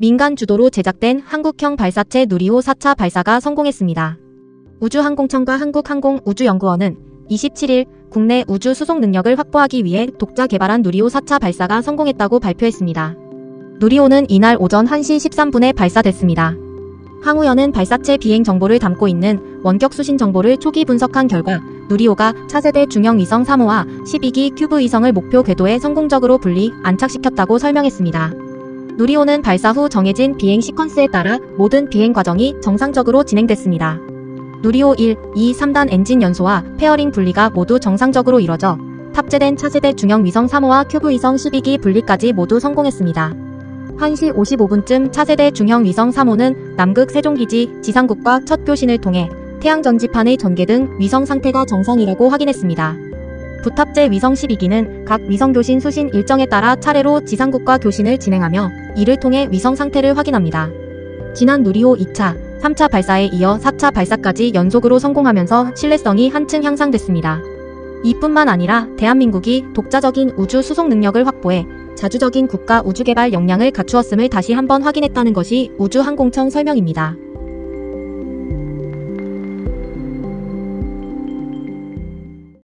민간 주도로 제작된 한국형 발사체 누리호 4차 발사가 성공했습니다. 우주항공청과 한국항공우주연구원은 27일 국내 우주 수송 능력을 확보하기 위해 독자 개발한 누리호 4차 발사가 성공했다고 발표했습니다. 누리호는 이날 오전 1시 13분에 발사됐습니다. 항우연은 발사체 비행 정보를 담고 있는 원격 수신 정보를 초기 분석한 결과 누리호가 차세대 중형 위성 3호와 12기 큐브 위성을 목표 궤도에 성공적으로 분리 안착시켰다고 설명했습니다. 누리호는 발사 후 정해진 비행 시퀀스에 따라 모든 비행 과정이 정상적으로 진행됐습니다. 누리호 1, 2, 3단 엔진 연소와 페어링 분리가 모두 정상적으로 이뤄져 탑재된 차세대 중형 위성 3호와 큐브 위성 12기 분리까지 모두 성공했습니다. 1시 55분쯤 차세대 중형 위성 3호는 남극 세종기지 지상국과 첫 교신을 통해 태양 전지판의 전개 등 위성 상태가 정상이라고 확인했습니다. 부탑재 위성 12기는 각 위성 교신 수신 일정에 따라 차례로 지상국과 교신을 진행하며 이를 통해 위성 상태를 확인합니다. 지난 누리호 2차, 3차 발사에 이어 4차 발사까지 연속으로 성공하면서 신뢰성이 한층 향상됐습니다. 이뿐만 아니라 대한민국이 독자적인 우주 수송 능력을 확보해 자주적인 국가 우주개발 역량을 갖추었음을 다시 한번 확인했다는 것이 우주항공청 설명입니다.